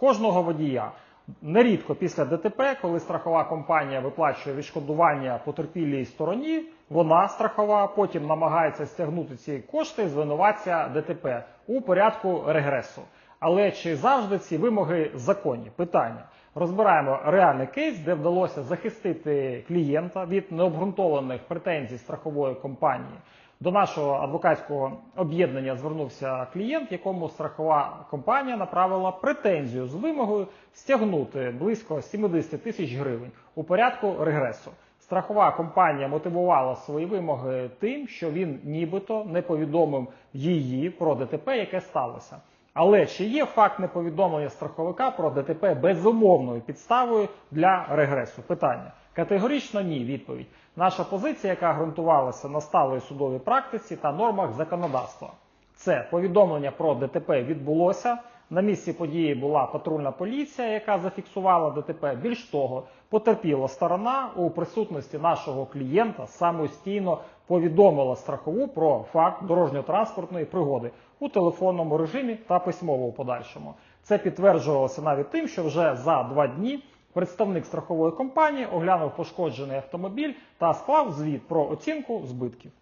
кожного водія. Нерідко після ДТП, коли страхова компанія виплачує відшкодування потерпілій стороні, вона страхова потім намагається стягнути ці кошти з ДТП у порядку регресу. Але чи завжди ці вимоги законні? Питання. Розбираємо реальний кейс, де вдалося захистити клієнта від необґрунтованих претензій страхової компанії. До нашого адвокатського об'єднання звернувся клієнт, якому страхова компанія направила претензію з вимогою стягнути близько 70 тисяч гривень у порядку регресу. Страхова компанія мотивувала свої вимоги тим, що він нібито не повідомив її про ДТП, яке сталося. Але чи є факт неповідомлення страховика про ДТП безумовною підставою для регресу? Питання. Категорично ні. Відповідь. Наша позиція, яка ґрунтувалася на сталої судовій практиці та нормах законодавства. Це повідомлення про ДТП відбулося. На місці події була патрульна поліція, яка зафіксувала ДТП. Більш того, потерпіла сторона у присутності нашого клієнта самостійно повідомила страхову про факт дорожньо-транспортної пригоди у телефонному режимі та письмово у подальшому. Це підтверджувалося навіть тим, що вже за два дні представник страхової компанії оглянув пошкоджений автомобіль та склав звіт про оцінку збитків.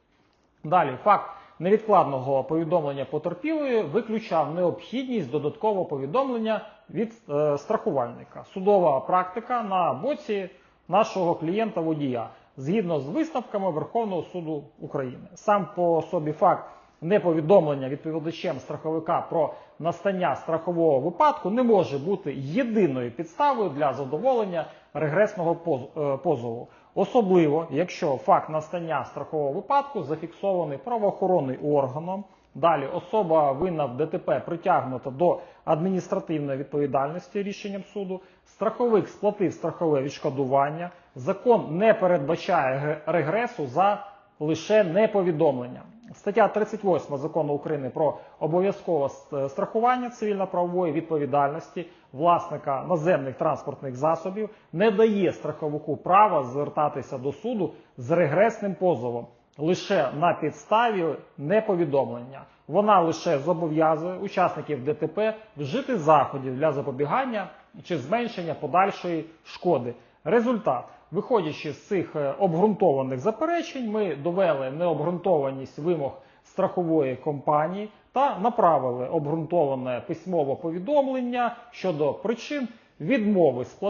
Далі факт невідкладного повідомлення потерпілої виключав необхідність додаткового повідомлення від е, страхувальника. Судова практика на боці нашого клієнта водія згідно з висновками Верховного суду України. Сам по собі факт неповідомлення відповідачем страховика про настання страхового випадку не може бути єдиною підставою для задоволення регресного е, позову. Особливо, якщо факт настання страхового випадку зафіксований правоохоронним органом. Далі особа винна в ДТП притягнута до адміністративної відповідальності рішенням суду. Страховик сплатив страхове відшкодування. Закон не передбачає регресу за лише неповідомлення. Стаття 38 закону України про обов'язкове страхування цивільно-правової відповідальності власника наземних транспортних засобів не дає страховику права звертатися до суду з регресним позовом лише на підставі неповідомлення. Вона лише зобов'язує учасників ДТП вжити заходів для запобігання чи зменшення подальшої шкоди. Результат. Виходячи з цих е, обґрунтованих заперечень, ми довели необґрунтованість вимог страхової компанії та направили обґрунтоване письмове повідомлення щодо причин відмови сплати.